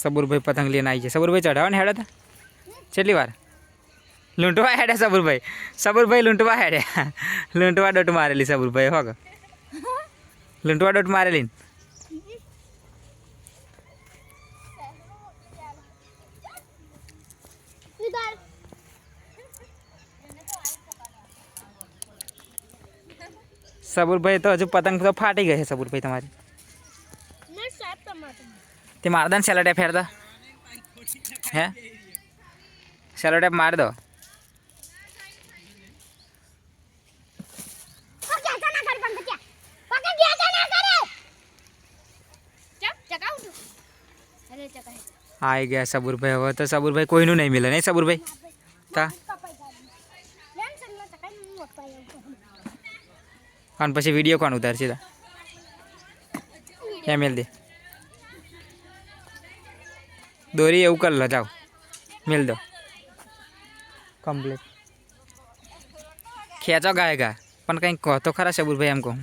સબુરભાઈ પતંગ લઈને આવી છે સબુરભાઈ ચઢાવો ને હેડા હતા કેટલી વાર લૂંટવા હેડ્યા સબુરભાઈ સબુરભાઈ લૂંટવા હેડ્યા લૂંટવા ડોટ મારેલી સબુરભાઈ હોગ લૂંટવા ડોટ મારેલી ને. વિદાર સબુરભાઈ તો હજુ પતંગ તો ફાટી ગઈ છે સબુરભાઈ તમારી ને સાત ટમાટર તે માર દો ને સેલો ટેપ ફેર દો હે સેલો ટેપ માર દો પકે જા ના કર પણ બચ્યા પકે ગયા જા ના કરે ચક ચકાઉ અરે ચકાય આવી ગયા સબુરભાઈ હવે તો સબુરભાઈ કોઈનું નહીં મિલે નહીં સબુરભાઈ તા કપાઈ જાય લેમ સલ્લા ચકાઈ હું અપાય અને પછી વિડીયો કોણ ઉતારશે તા એમ મેલ દે दोरी एवं कर लो जाओ मिल दो कंप्लीट खेचो गाय गा अपन कहीं कह तो खरा सबूर भाई हमको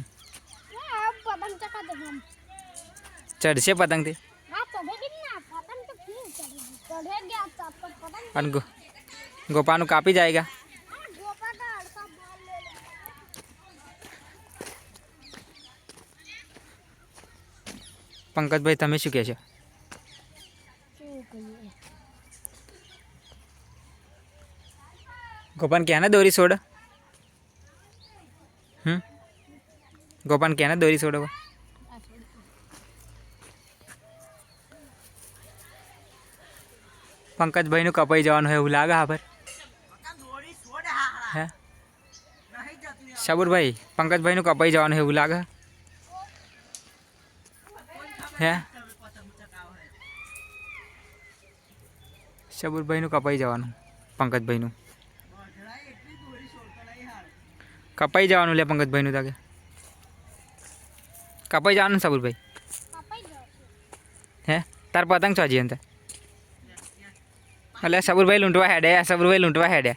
चढ़ से पतंग थे गो, गोपानु काफ़ी जाएगा पंकज भाई तमें शू कह ગોપાન ક્યાં ને દોરી છોડ હમ ગોપાન ક્યાં ને દોરી છોડો પંકજભાઈનું કપાઈ જવાનું હોય એવું લાગે હા પર હે સબુરભાઈ પંકજભાઈનું કપાઈ જવાનું હોય એવું લાગે હે સબુરભાઈનું કપાઈ જવાનું પંકજભાઈનું કપાઈ જવાનું લે પંકજભાઈનું તાકે. કપાઈ જવાનું સબુરભાઈ હે? તાર પતંગ છો હજી અંતે? એટલે સાબુરભાઈ લૂંટવા હેડે સાબુરભાઈ લૂંટવા હેડે.